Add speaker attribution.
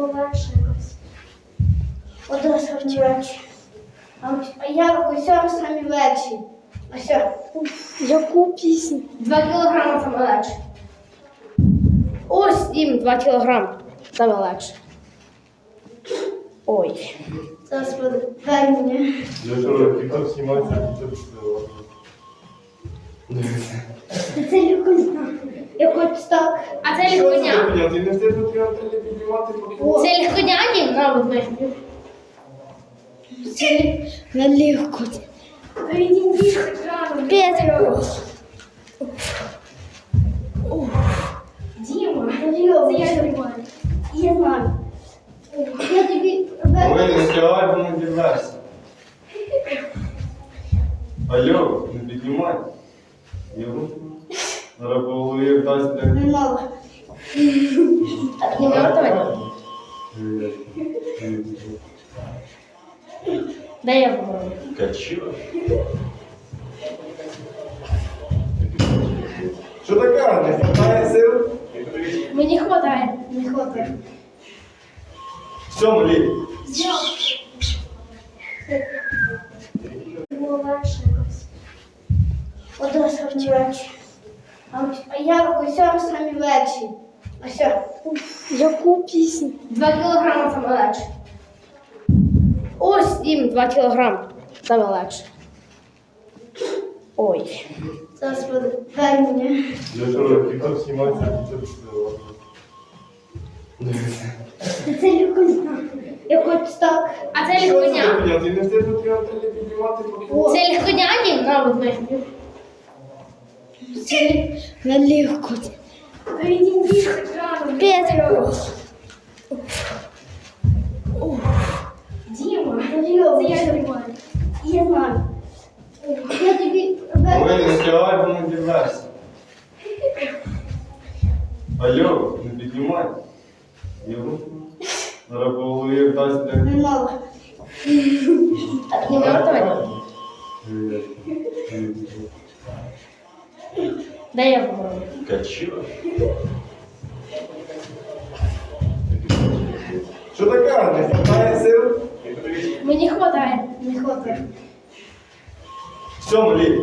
Speaker 1: належність. Один самі вечі. А я усього самі вечі. Ось.
Speaker 2: Яку пісню?
Speaker 1: Два кілограми саме. Ось їм два кілограми саме. Ой. Господи, дай мені.
Speaker 3: Я що, тікток знімається,
Speaker 1: Це люблю. хоч так. А це
Speaker 3: Що це
Speaker 1: лікуня.
Speaker 3: за хуйня? Ти не встиг потрібно піднімати поки.
Speaker 1: Це лікуняні? На, от ми. Це лі-
Speaker 2: На легко.
Speaker 1: П'ять. Діма, Діма, я знаю. Я знаю. Я тобі...
Speaker 3: Ой, не стягай, бо не дивишся. Алло, не піднімай. Його. Зараз по голові як дасть, блядь.
Speaker 1: Не мало. Так, не готовий? Дай я попробую.
Speaker 3: Качу. Що таке? Не хватає сил?
Speaker 1: Мені хватає. Не хватає.
Speaker 3: Все, малі.
Speaker 1: Було легше якось. Одразу легше. А я зараз самі легші.
Speaker 2: Яку пісню?
Speaker 1: Два кілограми саме легше. Ось їм два кілограми саме легше. Ой. Господи, дай мені.
Speaker 3: Я що, снимается, тикток
Speaker 1: Це лікуня. Я хоч так. А це лікуня.
Speaker 3: Ти не встиг потрібно піднімати.
Speaker 1: Це лікуняні? На, от ми. Це лі-
Speaker 2: На легко.
Speaker 1: П'ять. Діма, Діма, я знаю. Я знаю. Я тобі...
Speaker 3: Ой, не стягай, бо не дивишся. Алло, не піднімай. Його. Зараз по голові як дасть, блядь.
Speaker 1: Не мало. Так, не готовий? Дай я попробую.
Speaker 3: Качу. Що таке? Не хватає сил?
Speaker 1: Мені хватає. Не хватає.
Speaker 3: Все, малі.